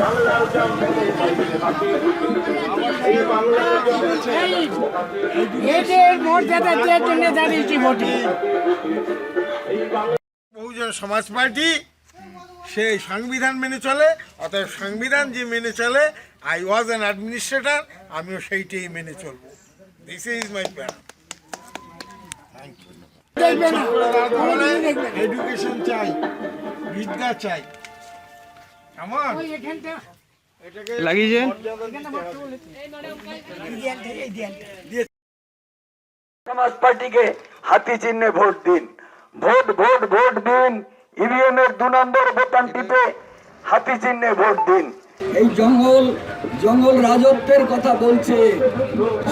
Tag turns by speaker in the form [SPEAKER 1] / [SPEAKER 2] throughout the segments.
[SPEAKER 1] বাংলার জন্য এই বাংলার
[SPEAKER 2] এদের মর্যাদা দেওয়ার জন্য দাঁড়িয়েছি ভোটে।
[SPEAKER 3] বহুজন সমাজ পার্টি সেই সংবিধান মেনে চলে অতএব সংবিধান যে মেনে চলে আই ওয়াজ অ্যান অ্যাডমিনিস্ট্রেটর আমিও সেইটাই মেনে চলবো। দিস ইজ মাই প্ল্যান
[SPEAKER 2] দেখবে না
[SPEAKER 3] এডুকেশন চাই বিদ্যা চাই।
[SPEAKER 2] দেয়ালটা।
[SPEAKER 4] সমাজ পার্টিকে হাতি চিহ্নে ভোট দিন। ভোট ভোট ভোট দিন। ইভিএম এর দু নম্বর বোতাম টিপে হাতি চিহ্নে ভোট দিন। এই জঙ্গল জঙ্গল রাজত্বের কথা বলছে।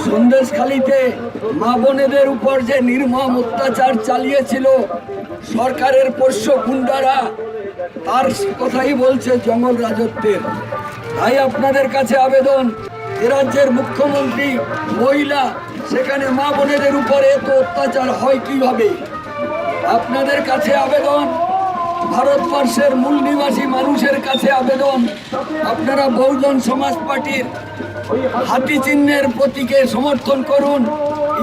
[SPEAKER 4] সন্দেশখালিতে মা বোনেদের উপর যে নির্মম অত্যাচার চালিয়েছিল সরকারের পোষ্য গুন্ডারা, তার কথাই বলছে জঙ্গল রাজত্বের। তাই আপনাদের কাছে আবেদন, এ রাজ্যের মুখ্যমন্ত্রী মহিলা, সেখানে মা বোনেদের উপরে এত অত্যাচার হয় কীভাবে? আপনাদের কাছে আবেদন ভারতবর্ষের মূল নিবাসী মানুষের কাছে আবেদন। আপনারা বহুজন সমাজ পার্টির হাতি চিহ্নের প্রতীকে সমর্থন করুন।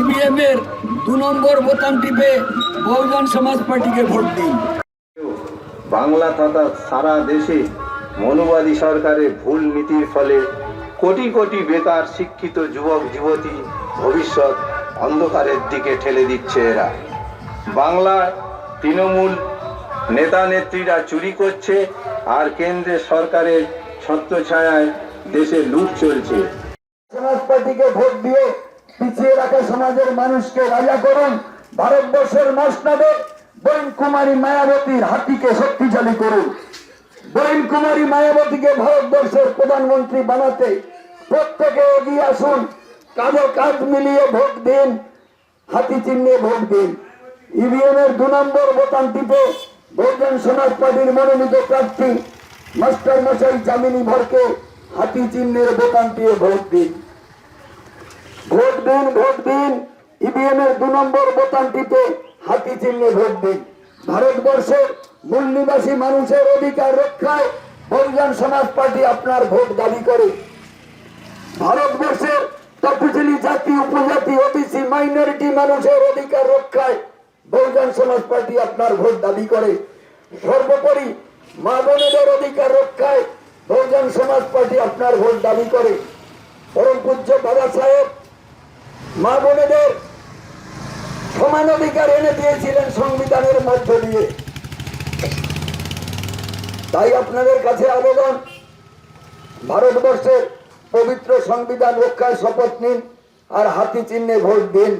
[SPEAKER 4] ইভিএম এর দু নম্বর বোতাম টিপে বহুজন সমাজ পার্টিকে ভোট দিন।
[SPEAKER 5] বাংলা তথা সারা দেশে মনোবাদী সরকারের ভুল নীতির ফলে কোটি কোটি বেকার শিক্ষিত যুবক, যুবতী ভবিষ্যৎ অন্ধকারের দিকে ঠেলে দিচ্ছে এরা। বাংলা তৃণমূল নেতা নেত্রীরা চুরি করছে আর কেন্দ্রের সরকারের ছত্রছায়ায় দেশে লুট চলছে।
[SPEAKER 4] সমাজ ভোট দিয়ে পিছিয়ে রাখা সমাজের মানুষকে রাজা করুন। ভারতবর্ষের মসনদে বৈন কুমারী মায়াবতীর হাতিকে শক্তিশালী করুন। বৈন কুমারী মায়াবতীকে ভারতবর্ষের প্রধানমন্ত্রী বানাতে প্রত্যেকে এগিয়ে আসুন। কাঁধে কাঁধ মিলিয়ে ভোট দিন, হাতি চিহ্নে ভোট দিন। ইভিএম এর দু নম্বর বোতাম টিপে বহুজন সমাজ পার্টির মনোনীত প্রার্থী মাস্টার মশাই জামিনী ভরকে হাতি চিহ্নের বোতাম দিয়ে ভোট দিন। ভোট দিন ভোট দিন ইভিএম এর দু নম্বর বোতাম টিপে হাতি চিহ্নে ভোট দিন। ভারতবর্ষের মূল নিবাসী মানুষের অধিকার রক্ষায় বহুজন সমাজ পার্টি আপনার ভোট দাবি করে। ভারতবর্ষের তফসিলি জাতি, উপজাতি ওবিসি মাইনরিটি মানুষের অধিকার রক্ষায় বহুজন সমাজ পার্টি আপনার ভোট দাবি করে। সর্বোপরি মা বোনেদের অধিকার রক্ষায় বহুজন সমাজ পার্টি আপনার ভোট দাবি করে। পরম পূজ্য বাবা সাহেব মা বোনেদের সমান অধিকার এনে দিয়েছিলেন সংবিধানের মধ্য দিয়ে। তাই আপনাদের কাছে আবেদন, ভারতবর্ষের পবিত্র সংবিধান রক্ষায় শপথ নিন আর হাতি চিহ্নে ভোট দিন।